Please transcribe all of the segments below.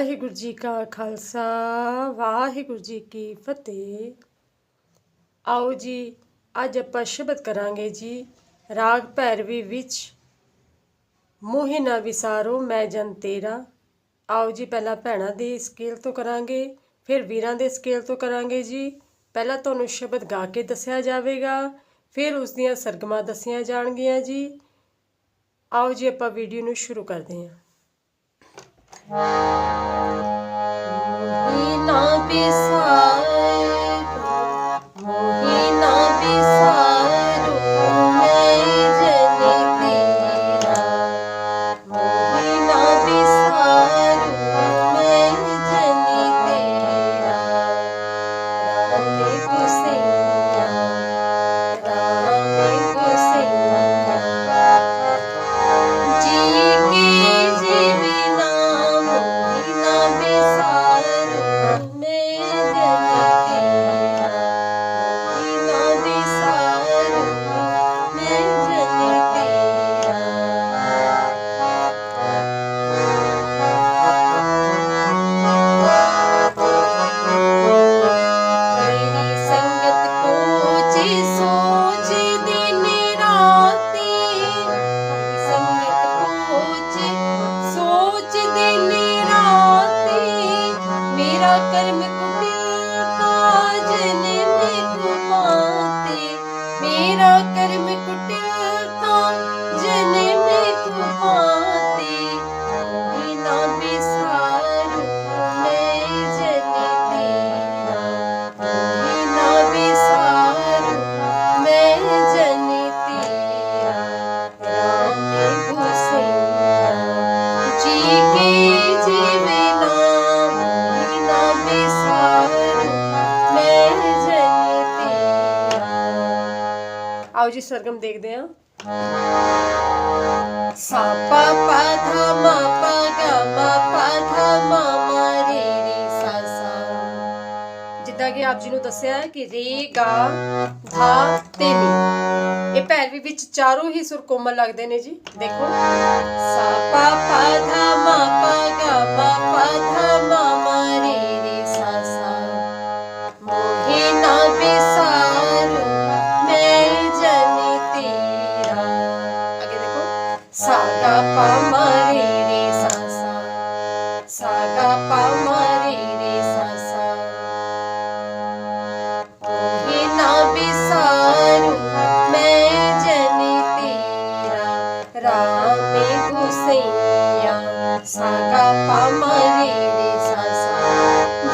ਵਾਹਿਗੁਰੂ ਜੀ ਕਾ ਖਾਲਸਾ, ਵਾਹਿਗੁਰੂ ਜੀ ਕੀ ਫਤਿਹ। ਆਓ ਜੀ, ਅੱਜ ਆਪਾਂ ਸ਼ਬਦ ਕਰਾਂਗੇ ਜੀ, ਰਾਗ ਭੈਰਵੀ ਵਿੱਚ, ਮੋਹਿ ਨਾ ਵਿਸਾਰੋ ਮੈਂ ਜਨ ਤੇਰਾ। ਆਓ ਜੀ, ਪਹਿਲਾਂ ਭੈਣਾਂ ਦੀ ਸਕੇਲ ਤੋਂ ਕਰਾਂਗੇ, ਫਿਰ ਵੀਰਾਂ ਦੇ ਸਕੇਲ ਤੋਂ ਕਰਾਂਗੇ ਜੀ। ਪਹਿਲਾਂ ਤੁਹਾਨੂੰ ਸ਼ਬਦ ਗਾ ਕੇ ਦੱਸਿਆ ਜਾਵੇਗਾ, ਫਿਰ ਉਸ ਦੀਆਂ ਸਰਗਮਾਂ ਦੱਸੀਆਂ ਜਾਣਗੀਆਂ ਜੀ। ਆਓ ਜੀ, ਆਪਾਂ ਵੀਡੀਓ ਨੂੰ ਸ਼ੁਰੂ ਕਰਦੇ ਹਾਂ। E não pisar. நீரா கருமி குட்டி ਆਓ ਜੀ, ਸਰਗਮ ਦੇਖਦੇ ਹਾਂ। ਸਾ ਪਾ ਪਾ ਧਾ ਮਾ ਪਾ ਗਾ ਮਾ ਪਾ ਧਾ ਮਾ ਮਾ ਰੇ ਰੇ ਸਾ ਸਾ ਜਿੱਦਾਂ ਕਿ ਆਪ ਜੀ ਨੂੰ ਦੱਸਿਆ ਹੈ ਕਿ ਰੇ, ਗਾ, ਧਾ ਤੇ ਨੀ। ਇਹ ਪੈਰਵੀ ਵਿੱਚ ਚਾਰੋਂ ਹੀ ਸੁਰ ਕੋਮਲ ਲੱਗਦੇ ਨੇ ਜੀ, ਦੇਖੋ। ਸਾ ਪਾ ਪਾ ਧਾ ਮਾ ਪਾ ਗਾ ਮਾ ਪਾ ਧਾ ਮਾ ਮਾ ਰੇ Pamari Sasa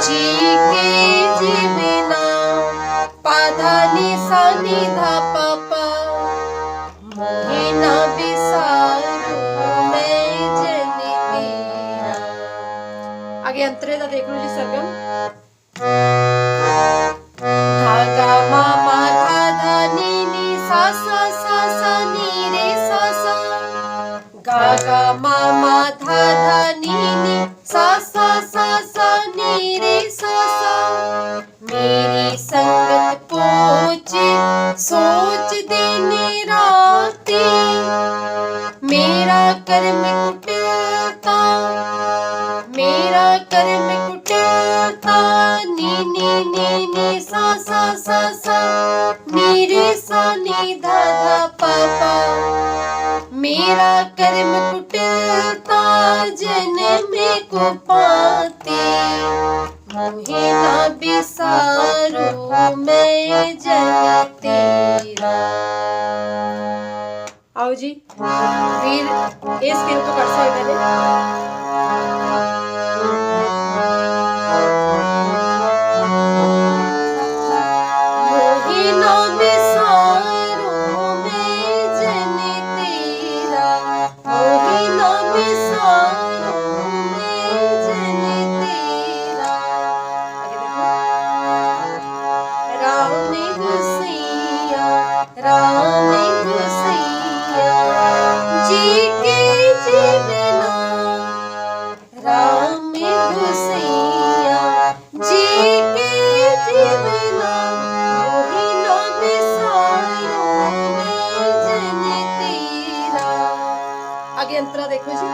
Jike Jimina Padhani Sanidha Papa Mugina Visaru Mei Jenitira Agora a entrada da Cruz de Sargão मेरा कर्म टूटता जन्म को पाते मुहे ना बिसारो मैं जन तेरा आओ जी फिर इस दिन को कर सकते हैं Amém, Senhor, de quem Rame do Senhor, de quem divina, o reino de sonho, Águia entrada, coisa.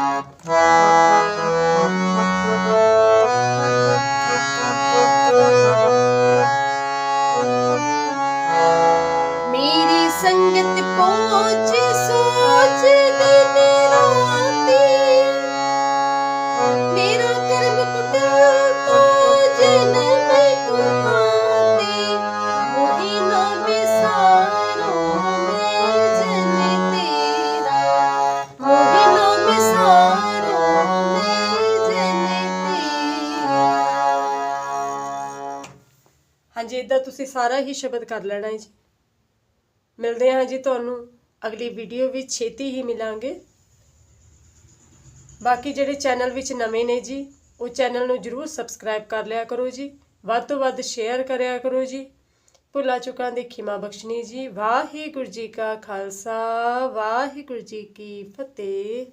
ਹਾਂਜੀ ਇਦਾਂ ਤੁਸੀਂ ਸਾਰਾ ਹੀ ਸ਼ਬਦ ਕਰ ਲੈਣਾ ਹੈ ਜੀ। ਮਿਲਦੇ ਹਾਂ ਜੀ ਤੁਹਾਨੂੰ ਅਗਲੀ ਵੀਡੀਓ ਵਿੱਚ, ਛੇਤੀ ਹੀ ਮਿਲਾਂਗੇ। ਬਾਕੀ ਜਿਹੜੇ ਚੈਨਲ ਵਿੱਚ ਨਵੇਂ ਨੇ ਜੀ, ਉਹ ਚੈਨਲ ਨੂੰ ਜਰੂਰ ਸਬਸਕ੍ਰਾਈਬ ਕਰ ਲਿਆ ਕਰੋ ਜੀ। ਵੱਧ ਤੋਂ ਵੱਧ ਸ਼ੇਅਰ ਕਰਿਆ ਕਰੋ ਜੀ। ਭੁੱਲਾ ਚੁੱਕਾਂ ਦੀ ਖਿਮਾ ਬਖਸ਼ਣੀ ਜੀ। ਵਾਹਿਗੁਰੂ ਜੀ ਕਾ ਖਾਲਸਾ, ਵਾਹਿਗੁਰੂ ਜੀ ਕੀ ਫਤਿਹ।